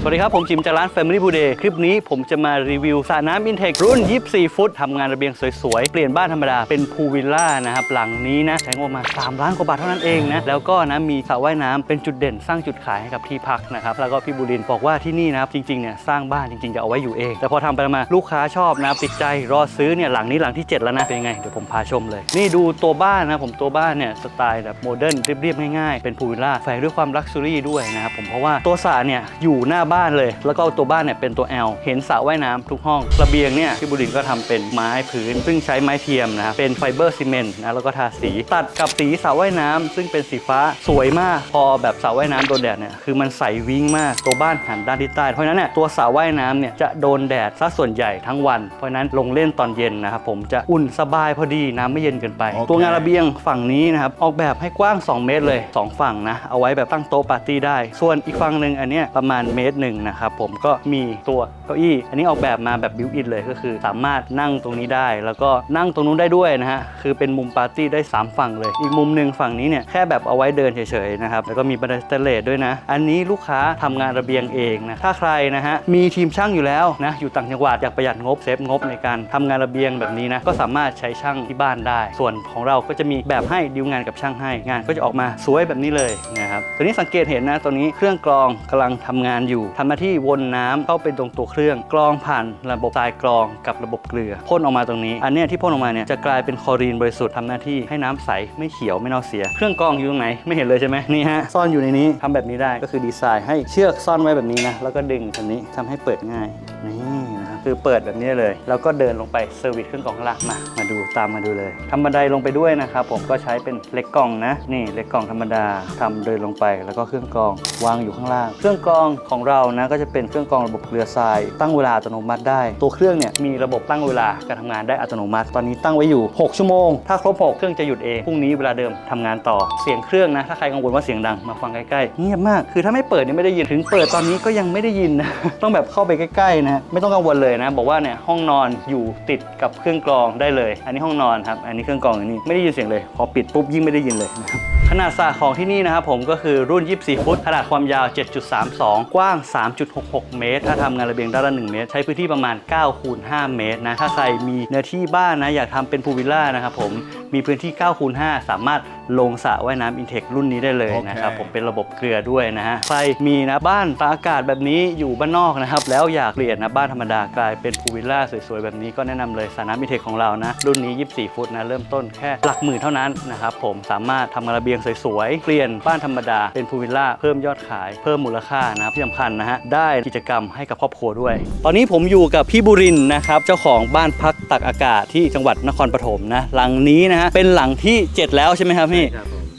สวัสดีครับ ผมจิมจากร้าน Family b u d a y คลิปนี้ผมจะมารีวิวสระน้ำอินเทครุ่น 24 ฟุตทำงานระเบียงสวยๆ เปลี่ยนบ้านธรรมดาเป็นพูลวิลล่านะครับ หลังนี้นะใช้งบประมาณ3ล้านกว่าบาทเท่านั้นเองนะ แล้วก็นะมีสระว่ายน้ำเป็นจุดเด่นสร้างจุดขายให้กับที่พักนะครับ แล้วก็พี่บุรินบอกว่าที่นี่นะครับ จริงๆเนี่ยสร้างบ้านจริงๆ จะเอาไว้อยู่เอง แต่พอทำไปมาลูกค้าชอบนะติดใจรอซื้อเนี่ยหลังนี้หลังที่ 7 แล้วนะเป็นยังไงเดี๋ยวผมพาชมเลย นี่ดูตัวบ้านนะผมตัวบ้านเนี่ยสไตล์แบบโมเดิร์นเรียบๆง่ายๆเป็นพูลวิลล่าแฝงด้วยความลักซ์รี่ด้วยนะครับผมเพราะว่าตัวสระเนี่ยอยู่หน้าบ้านเลย แล้วก็ตัวบ้านเนี่ยเป็นตัว L เห็นสระว่ายน้ำทุกห้องระเบียงเนี่ยพี่บุรินทร์ก็ทำเป็นไม้พื้น ซึ่งใช้ไม้เทียมนะครับเป็นไฟเบอร์ซีเมนต์นะแล้วก็ทาสีตัดกับสีสระว่ายน้ำซึ่งเป็นสีฟ้าสวยมากพอแบบสระว่ายน้ำโดนแดดเนี่ยคือมันใสวิ้งมากตัวบ้านหันด้านทิศใต้เพราะฉะนั้นเนี่ยตัวสระว่ายน้ำเนี่ยจะโดนแดดซะส่วนใหญ่ทั้งวัน เพราะฉะนั้นลงเล่นตอนเย็นนะครับผมจะอุ่นสบายพอดีน้ำไม่เย็นเกินไปโอเคตัวงานระเบียงฝั่งนี้นะครับออกแบบให้กว้าง 2 เมตรเลย 2 ฝั่งนะเอาไว้แบบตั้งโต๊ะปาร์ตี้ได้ ส่วนอีกฝั่งหนึ่งอันเนี้ยประมาณเมตรหนึ่งนะครับผมก็มีตัวเก้าอี้ อันนี้ออกแบบมาแบบบิวอินเลยก็คือ สามารถนั่งตรงนี้ได้ แล้วก็นั่งตรงนู้นได้ด้วยนะฮะคือเป็นมุมปาร์ตี้ได้สามฝั่งเลย อีกมุมหนึ่งฝั่งนี้เนี่ยแค่แบบเอาไว้เดินเฉยๆนะครับแล้วก็มีบันไดสเตเลสด้วยนะ อันนี้ลูกค้าทำงานระเบียงเองนะถ้าใครนะฮะมีทีมช่างอยู่แล้วนะอยู่ต่างจังหวัดอยากประหยัดงบเซฟงบในการทำงานระเบียงแบบนี้นะก็สามารถใช้ช่างที่บ้านได้ ส่วนของเราก็จะมีแบบให้ดิวงานกับช่างให้งานก็จะออกมาสวยแบบนี้เลยนะครับตัวนี้สังเกตเห็นนะตัวนี้เครื่องกรองกำลังทำงานอยู่ทำหน้าที่วนน้ำเข้าไปตรงตัวเครื่องกรองผ่านระบบทรายกรองกับระบบเกลือพ่นออกมาตรงนี้ อันเนี้ยที่พ่นออกมาเนี่ยจะกลายเป็นคลอรีนบริสุทธิ์ทำหน้าที่ให้น้ำใสไม่เขียวไม่เน่าเสีย เครื่องกรองอยู่ตรงไหนไม่เห็นเลยใช่ไหมนี่ฮะซ่อนอยู่ในนี้ทำแบบนี้ได้ก็คือดีไซน์ให้เชือกซ่อนไว้แบบนี้นะแล้วก็ดึงแบบนี้ทำให้เปิดง่ายนี่ คือเปิดแบบนี้เลย แล้วก็เดินลงไปเซอร์วิสเครื่องกองข้างล่างมา มาดูตามมาดูเลยทำบันไดลงไปด้วยนะครับผมก็ใช้เป็นเล็กกล่องนะ นี่เล็กกล่องธรรมดาทำเดินลงไป แล้วก็เครื่องกรองวางอยู่ข้างล่าง เครื่องกรองของเรานะก็จะเป็นเครื่องกรองระบบเกลือทราย ตั้งเวลาอัตโนมัติได้ ตัวเครื่องเนี่ยมีระบบตั้งเวลาการทำงานได้อัตโนมัติ ตอนนี้ตั้งไว้อยู่ 6 ชั่วโมง ถ้าครบ 6 เครื่องจะหยุดเองพรุ่งนี้เวลาเดิมทำงานต่อเสียงเครื่องนะถ้าใครกังวลว่าเสียงดังมาฟังใกล้ๆเงียบมากคือถ้าไม่เปิดเนี่ยไม่ได้ยินถึงเปิดตอนนี้ก็ยังไม่ได้ยินนะต้องแบบเข้าไปใกล้ๆนะไม่ต้องกังวลเลยนะ บอกว่าเนี่ยห้องนอนอยู่ติดกับเครื่องกรองได้เลย อันนี้ห้องนอนครับอันนี้เครื่องกรองอันนี้ไม่ได้ยินเสียงเลย พอปิดปุ๊บยิ่งไม่ได้ยินเลยนะครับขนาดสระของที่นี่นะครับผมก็คือรุ่น 24 ฟุต ขนาดความยาว 7.32 กว้าง 3.66 เมตร ถ้าทำงานระเบียงด้านละ 1 เมตร ใช้พื้นที่ประมาณ9คูณ5เมตรนะ ถ้าใครมีเนื้อที่บ้านนะ อยากทำเป็นพูลวิลล่านะครับผมมีพื้นที่9คูณ5สามารถลงสระว่ายน้ำอินเทครุ่นนี้ได้เลยนะครับโอเคผมเป็นระบบเกลือด้วยนะฮะใครมีนะบ้านตากอากาศแบบนี้อยู่บ้านนอกนะครับ แล้วอยากเปลี่ยนนะบ้านธรรมดากลายเป็นพูลวิลล่าสวยๆ แบบนี้ก็แนะนำเลยสระน้ำอินเทคของเรานะ รุ่นนี้ 24 ฟุตนะ เริ่มต้นแค่หลักหมื่นเท่านั้นนะครับผมสามารถทำงานระเบียงสวยๆ เปลี่ยนบ้านธรรมดาเป็นพูลวิลล่าเพิ่มยอดขายเพิ่มมูลค่านะครับที่สำคัญนะฮะได้กิจกรรมให้กับครอบครัวด้วย ตอนนี้ผมอยู่กับพี่บุรินทร์นะครับเจ้าของบ้านพักตักอากาศที่จังหวัดนครปฐมนะหลังนี้นะฮะเป็นหลังที่ 7 แล้วใช่ไหมครับพี่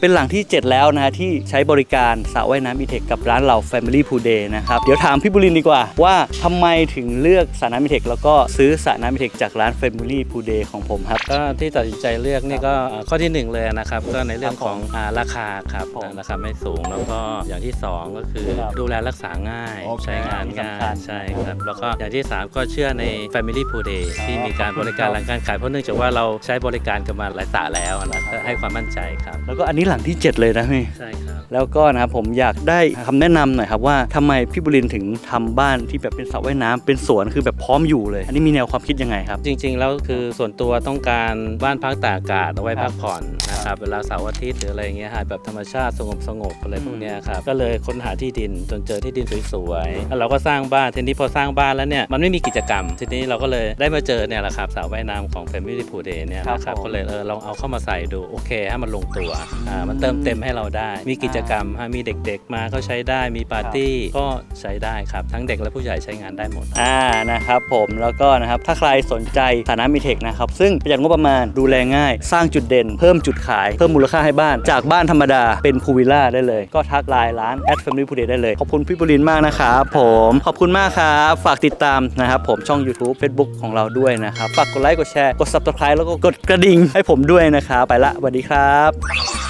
เป็นหลังที่ 7 แล้วนะฮะที่ใช้บริการสระว่ายน้ำอีเทคกับร้านเรา Family Pool Day นะครับ เดี๋ยวถามพี่บุรินทร์ดีกว่าว่าทำไมถึงเลือกสระน้ำอีเทคแล้วก็ซื้อสระน้ำอีเทคจากร้าน Family Pool Day ของผมครับ ก็ที่ตัดสินใจเลือกนี่ก็อ่าข้อที่หนึ่งเลยนะครับก็ในเรื่องของอาราคาครับผมราคาไม่สูงแล้วก็อย่างที่สองก็คือครับดูแลรักษาง่ายโอเคใช้งานง่าสำคัยญใช่ครับแล้วก็อย่างที่สามก็เชื่อใน Family Pool Day ที่มีการบริการหลังการขายเพราะเนื่องจากว่าเราใช้บริการกันมาหลายสระแล้วนะครับ ให้ความมั่นใจครับ แล้วก็อันนี้หลังที่ 7 เลยนะพี่ใช่ครับแล้วก็นะครับผมอยากได้คำแนะนำหน่อยครับว่าทำไมพี่บุรินทร์ถึงทำบ้านที่แบบเป็นสระว่ายน้ำเป็นสวนคือแบบพร้อมอยู่เลย อันนี้มีแนวความคิดยังไงครับ จริงๆ แล้วคือส่วนตัวต้องการบ้านพักตากอากาศเอาไว้ครัพับกผ่อนนะครับเวลาเสาร์อาทิตย์หรืออะไรเงี้ยหาแบบธรรมชาติสงบสงบๆอะไรพวกเนี้ยครับก็เลยค้นหาที่ดินจนเจอที่ดินสวยๆแล้วเราก็สร้างบ้านทีนี้พอสร้างบ้านแล้วเนี่ยมันไม่มีกิจกรรม ทีนี้เราก็เลยได้มาเจอเนี่ยแหละครับสระว่ายน้ำของ Family Pool Day เนี่ยนะคครัรับบผม ก็เลยเออลองเอาเข้ามาใส่ดูโอเคให้มันลงตัวอ่ามันเติมเต็มให้เราได้ มีกิจกรรมฮะมีเด็กๆมาก็ใช้ได้มีปาร์ตี้ก็ใช้ได้ครับ ทั้งเด็กและผู้ใหญ่ใช้งานได้หมด อ่านะครับผมแล้วก็นะครับถ้าใครสนใจสระน้ำมีเทคนะครับซึ่งประหยัดงบประมาณดูแลง่าย สร้างจุดเด่น เพิ่มจุดขาย เพิ่มมูลค่าให้บ้าน จากบ้านธรรมดาเป็นพูลวิลล่าได้เลย ก็ทักไลน์ร้าน at family pool day ได้เลย ขอบคุณพี่บุรินทร์มากนะครับผมขอบคุณมากครับฝากติดตามนะครับผมช่อง YouTube Facebook ของเราด้วยนะครับฝากกดไลค์กดแชร์กด subscribe แล้วก็กดกระดิ่งให้ผมด้วยนะครับไปละสวัสดีครับ